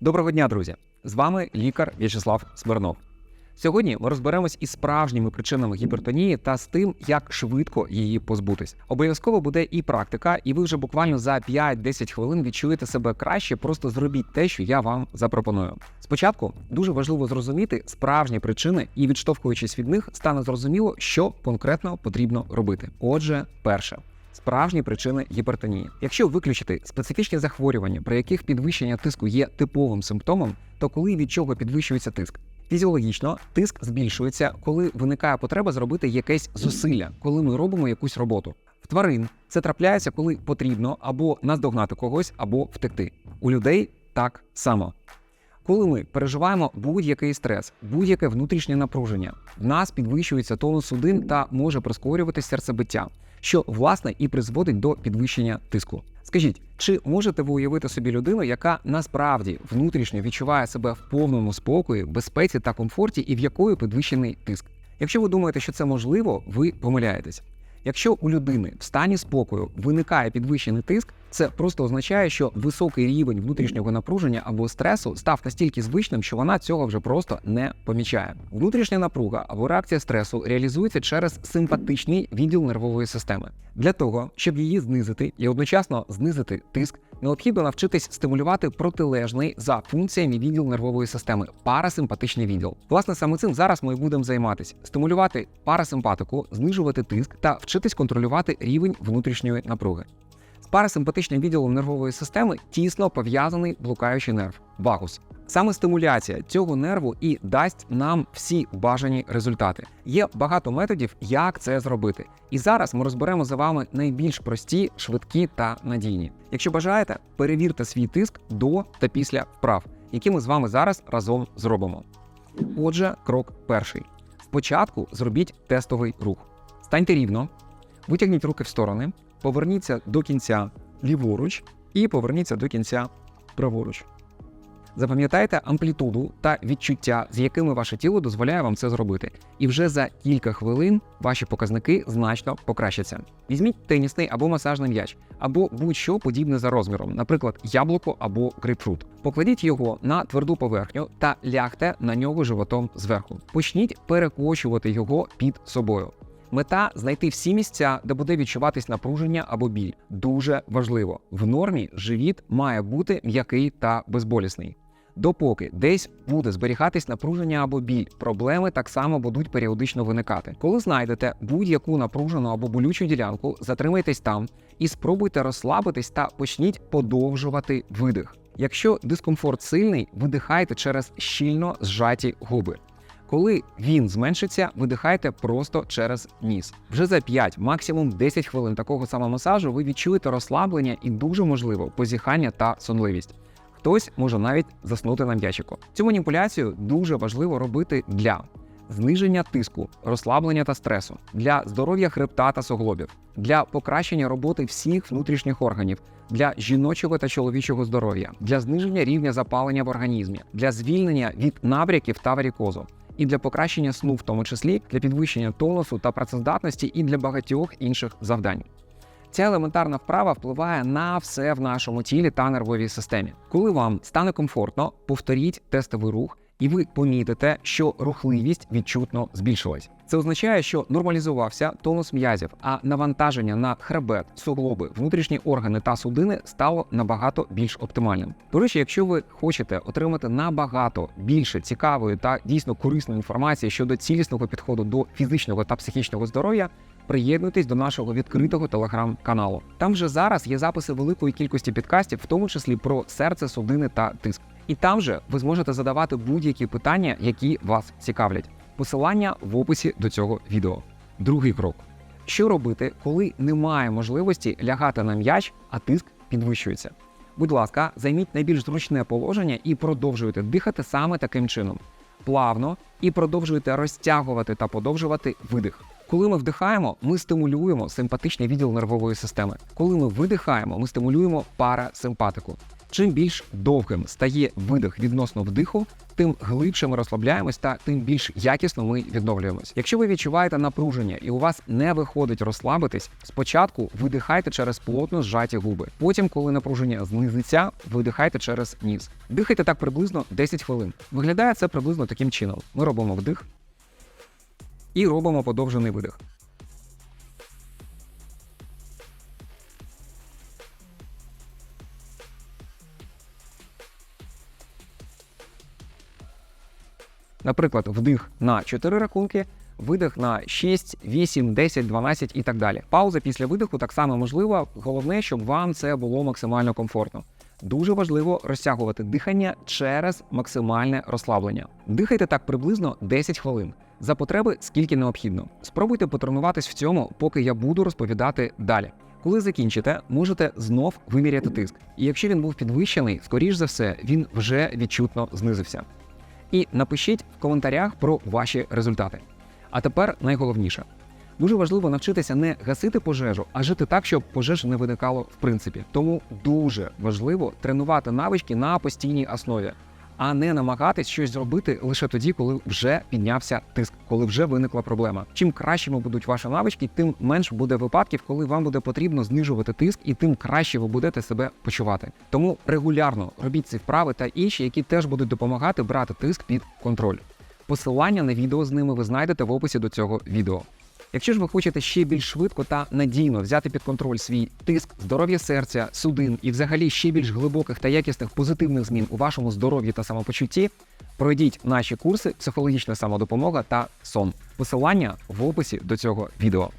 Доброго дня, друзі! З вами лікар В'ячеслав Смирнов. Сьогодні ми розберемось із справжніми причинами гіпертонії та з тим, як швидко її позбутись. Обов'язково буде і практика, і ви вже буквально за 5-10 хвилин відчуєте себе краще. Просто зробіть те, що я вам запропоную. Спочатку дуже важливо зрозуміти справжні причини, і відштовхуючись від них, стане зрозуміло, що конкретно потрібно робити. Отже, перше. Справжні причини гіпертонії. Якщо виключити специфічні захворювання, при яких підвищення тиску є типовим симптомом, то коли від чого підвищується тиск? Фізіологічно тиск збільшується, коли виникає потреба зробити якесь зусилля, коли ми робимо якусь роботу. В тварин це трапляється, коли потрібно або наздогнати когось, або втекти. У людей так само. Коли ми переживаємо будь-який стрес, будь-яке внутрішнє напруження, в нас підвищується тонус судин та може прискорювати серцебиття, що власне і призводить до підвищення тиску. Скажіть, чи можете ви уявити собі людину, яка насправді внутрішньо відчуває себе в повному спокої, безпеці та комфорті, і в якої підвищений тиск? Якщо ви думаєте, що це можливо, ви помиляєтесь. Якщо у людини в стані спокою виникає підвищений тиск, це просто означає, що високий рівень внутрішнього напруження або стресу став настільки звичним, що вона цього вже просто не помічає. Внутрішня напруга або реакція стресу реалізується через симпатичний відділ нервової системи. Для того, щоб її знизити і одночасно знизити тиск, необхідно навчитись стимулювати протилежний за функціями відділ нервової системи парасимпатичний відділ. Власне, саме цим зараз ми будемо займатися: стимулювати парасимпатику, знижувати тиск та вчитись контролювати рівень внутрішньої напруги. Парасимпатичним відділом нервової системи тісно пов'язаний блукаючий нерв вагус. Саме стимуляція цього нерву і дасть нам всі бажані результати. Є багато методів, як це зробити. І зараз ми розберемо за вами найбільш прості, швидкі та надійні. Якщо бажаєте, перевірте свій тиск до та після вправ, які ми з вами зараз разом зробимо. Отже, крок перший. Спочатку зробіть тестовий рух. Станьте рівно, витягніть руки в сторони, поверніться до кінця ліворуч і поверніться до кінця праворуч. Запам'ятайте амплітуду та відчуття, з якими ваше тіло дозволяє вам це зробити. І вже за кілька хвилин ваші показники значно покращаться. Візьміть тенісний або масажний м'яч, або будь-що подібне за розміром, наприклад, яблуко або грейпфрут. Покладіть його на тверду поверхню та лягте на нього животом зверху. Почніть перекочувати його під собою. Мета знайти всі місця, де буде відчуватись напруження або біль. Дуже важливо. В нормі живіт має бути м'який та безболісний. Допоки десь буде зберігатись напруження або біль, проблеми так само будуть періодично виникати. Коли знайдете будь-яку напружену або болючу ділянку, затримайтесь там і спробуйте розслабитись та почніть подовжувати видих. Якщо дискомфорт сильний, видихайте через щільно зжаті губи. Коли він зменшиться, видихайте просто через ніс. Вже за 5, максимум 10 хвилин такого самомасажу ви відчуєте розслаблення і дуже можливо позіхання та сонливість. Хтось може навіть заснути на м'ячику. Цю маніпуляцію дуже важливо робити для зниження тиску, розслаблення та стресу, для здоров'я хребта та суглобів, для покращення роботи всіх внутрішніх органів, для жіночого та чоловічого здоров'я, для зниження рівня запалення в організмі, для звільнення від набряків та варікозу. І для покращення сну, в тому числі для підвищення тонусу та працездатності, і для багатьох інших завдань. Ця елементарна вправа впливає на все в нашому тілі та нервовій системі. Коли вам стане комфортно, повторіть тестовий рух, і ви помітите, що рухливість відчутно збільшилась. Це означає, що нормалізувався тонус м'язів, а навантаження на хребет, суглоби, внутрішні органи та судини стало набагато більш оптимальним. До речі, якщо ви хочете отримати набагато більше цікавої та дійсно корисної інформації щодо цілісного підходу до фізичного та психічного здоров'я, приєднуйтесь до нашого відкритого телеграм-каналу. Там вже зараз є записи великої кількості підкастів, в тому числі про серце, судини та тиск. І там же ви зможете задавати будь-які питання, які вас цікавлять. Посилання в описі до цього відео. Другий крок: що робити, коли немає можливості лягати на м'яч, а тиск підвищується? Будь ласка, займіть найбільш зручне положення і продовжуйте дихати саме таким чином, плавно і продовжуйте розтягувати та подовжувати видих. Коли ми вдихаємо, ми стимулюємо симпатичний відділ нервової системи. Коли ми видихаємо, ми стимулюємо парасимпатику. Чим більш довгим стає видих відносно вдиху, тим глибше ми розслабляємось та тим більш якісно ми відновлюємось. Якщо ви відчуваєте напруження і у вас не виходить розслабитись, спочатку видихайте через плотно зжаті губи. Потім, коли напруження знизиться, видихайте через ніс. Дихайте так приблизно 10 хвилин. Виглядає це приблизно таким чином: ми робимо вдих і робимо подовжений видих. Наприклад, вдих на 4 рахунки, видих на 6, 8, 10, 12 і так далі. Пауза після видиху так само можлива. Головне, щоб вам це було максимально комфортно. Дуже важливо розтягувати дихання через максимальне розслаблення. Дихайте так приблизно 10 хвилин. За потреби скільки необхідно. Спробуйте потренуватись в цьому, поки я буду розповідати далі. Коли закінчите, можете знов виміряти тиск. І якщо він був підвищений, скоріш за все, він вже відчутно знизився. І напишіть в коментарях про ваші результати. А тепер найголовніше. Дуже важливо навчитися не гасити пожежу, а жити так, щоб пожеж не виникало в принципі. Тому дуже важливо тренувати навички на постійній основі, а не намагатись щось зробити лише тоді, коли вже піднявся тиск, коли вже виникла проблема. Чим кращими будуть ваші навички, тим менш буде випадків, коли вам буде потрібно знижувати тиск, і тим краще ви будете себе почувати. Тому регулярно робіть ці вправи та інші, які теж будуть допомагати брати тиск під контроль. Посилання на відео з ними ви знайдете в описі до цього відео. Якщо ж ви хочете ще більш швидко та надійно взяти під контроль свій тиск, здоров'я серця, судин і взагалі ще більш глибоких та якісних позитивних змін у вашому здоров'ї та самопочутті, пройдіть наші курси психологічна самодопомога та сон. Посилання в описі до цього відео.